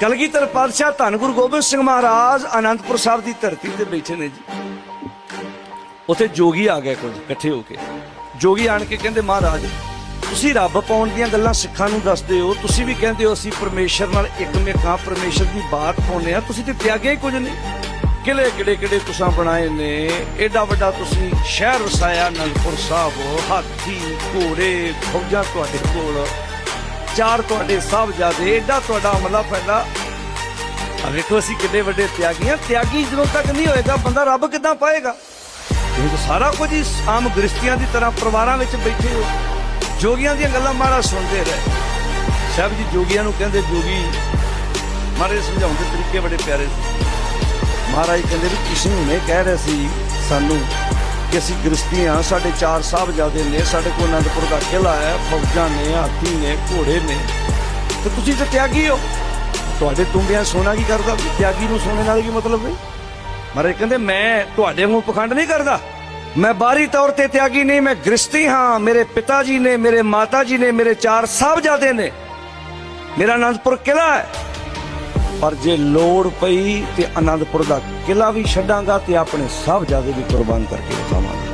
ਕਲਗੀਧਰ ਪਾਤਸ਼ਾਹ ਧੰਨ ਗੁਰੂ ਗੋਬਿੰਦ ਸਿੰਘ ਮਹਾਰਾਜ ਆਨੰਦਪੁਰ ਸਾਹਿਬ ਦੀ ਧਰਤੀ ਤੇ ਬੈਠੇ ਨੇ ਜੀ। ਉੱਥੇ ਜੋਗੀ ਆ ਗਏ ਕੁਝ, ਇਕੱਠੇ ਹੋ ਕੇ। ਜੋਗੀ ਆਣ ਕੇ ਕਹਿੰਦੇ, ਮਹਾਰਾਜ, ਤੁਸੀਂ ਰੱਬ ਪਾਉਣ ਦੀਆਂ ਗੱਲਾਂ ਸਿੱਖਾਂ ਨੂੰ ਦੱਸਦੇ ਹੋ। ਤੁਸੀਂ ਵੀ ਕਹਿੰਦੇ ਹੋ, ਅਸੀਂ ਪਰਮੇਸ਼ਰ ਨਾਲ ਇੱਕ ਮੇਕਾਂ ਪਰਮੇਸ਼ਰ ਦੀ ਬਾਤ ਪਾਉਂਦੇ ਆ ਤੁਸੀਂ ਤੇ ਤਿਆਗੇ ਹੀ ਕੁਝ ਨਹੀਂ। ਕਿਲੇ ਕਿਹੜੇ ਕਿਹੜੇ ਤੁਸੀਂ ਬਣਾਏ ਨੇ। ਐਡਾ ਵੱਡਾ ਤੁਸੀਂ ਸ਼ਹਿਰ ਵਸਾਇਆ ਅਨੰਦਪੁਰ ਸਾਹਿਬ। ਹਾਥੀ, ਘੋੜੇ, ਫੌਜਾਂ ਤੁਹਾਡੇ ਕੋਲ। ਚਾਰ ਤੁਹਾਡੇ ਸਾਹਿਬਜ਼ਾਦੇ ਐਡਾ ਤੁਹਾਡਾ ਅਮਲਾ ਫੈਲਾ ਆ ਵੇਖੋ ਅਸੀਂ ਕਿੰਨੇ ਵੱਡੇ ਤਿਆਗੀ ਆ ਤਿਆਗੀ ਜਦੋਂ ਤੱਕ ਨਹੀਂ ਹੋਏਗਾ, ਬੰਦਾ ਰੱਬ ਕਿੱਦਾਂ ਪਾਏਗਾ? ਇਹ ਤਾਂ ਸਾਰਾ ਕੁਝ ਹੀ ਆਮ ਗ੍ਰਸਤੀਆਂ ਦੀ ਤਰ੍ਹਾਂ ਪਰਿਵਾਰਾਂ ਵਿੱਚ ਬੈਠੇ ਹੋ। ਜੋਗੀਆਂ ਦੀਆਂ ਗੱਲਾਂ ਮਹਾਰਾਜ ਸੁਣਦੇ ਰਹੇ। ਸਾਹਿਬ ਜੀ ਜੋਗੀਆਂ ਨੂੰ ਕਹਿੰਦੇ, ਜੋਗੀ, ਮਹਾਰਾਜ ਸਮਝਾਉਣ ਦੇ ਤਰੀਕੇ ਬੜੇ ਪਿਆਰੇ ਸੀ। ਮਹਾਰਾਜ ਕਹਿੰਦੇ ਵੀ ਕਿਸੇ ਨੂੰ ਕਹਿ ਰਿਹਾ ਸੀ ਸਾਨੂੰ ਕਿ ਅਸੀਂ ਗ੍ਰਸਤੀ ਹਾਂ, ਸਾਡੇ ਚਾਰ ਸਾਹਿਬਜ਼ਾਦੇ ਨੇ, ਸਾਡੇ ਕੋਲ ਅਨੰਦਪੁਰ ਦਾ ਕਿਲਾ ਹੈ, ਫੌਜਾਂ ਨੇ, ਹਾਥੀ ਨੇ, ਘੋੜੇ ਨੇ। ਤੇ ਤੁਸੀਂ ਤਾਂ ਤਿਆਗੀ ਹੋ। ਤੁਹਾਡੇ ਤੁੰਬਿਆਂ ਸੋਨਾ ਕੀ ਕਰਦਾ? ਤਿਆਗੀ ਨੂੰ ਸੋਨੇ ਨਾਲ ਕੀ ਮਤਲਬ ਹੈ? ਮਹਾਰਾਜ ਕਹਿੰਦੇ, ਮੈਂ ਤੁਹਾਡੇ ਵਾਂਗੂ ਪਖੰਡ ਨਹੀਂ ਕਰਦਾ। ਮੈਂ ਬਾਹਰੀ ਤੌਰ ਤੇ ਤਿਆਗੀ ਨਹੀਂ, ਮੈਂ ਗ੍ਰਸਤੀ ਹਾਂ। ਮੇਰੇ ਪਿਤਾ ਜੀ ਨੇ, ਮੇਰੇ ਮਾਤਾ ਜੀ ਨੇ, ਮੇਰੇ ਚਾਰ ਸਾਹਿਬਜ਼ਾਦੇ ਨੇ। ਮੇਰਾ ਅਨੰਦਪੁਰ ਕਿਲਾ ਹੈ। ਪਰ ਜੇ ਲੋੜ ਪਈ ਤੇ ਅਨੰਦਪੁਰ ਦਾ ਕਿਲਾ ਵੀ ਛੱਡਾਂਗਾ ਤੇ ਆਪਣੇ ਸਾਹਿਬਜ਼ਾਦੇ ਵੀ ਕੁਰਬਾਨ ਕਰਕੇ ਦਿਖਾਵਾਂਗਾ।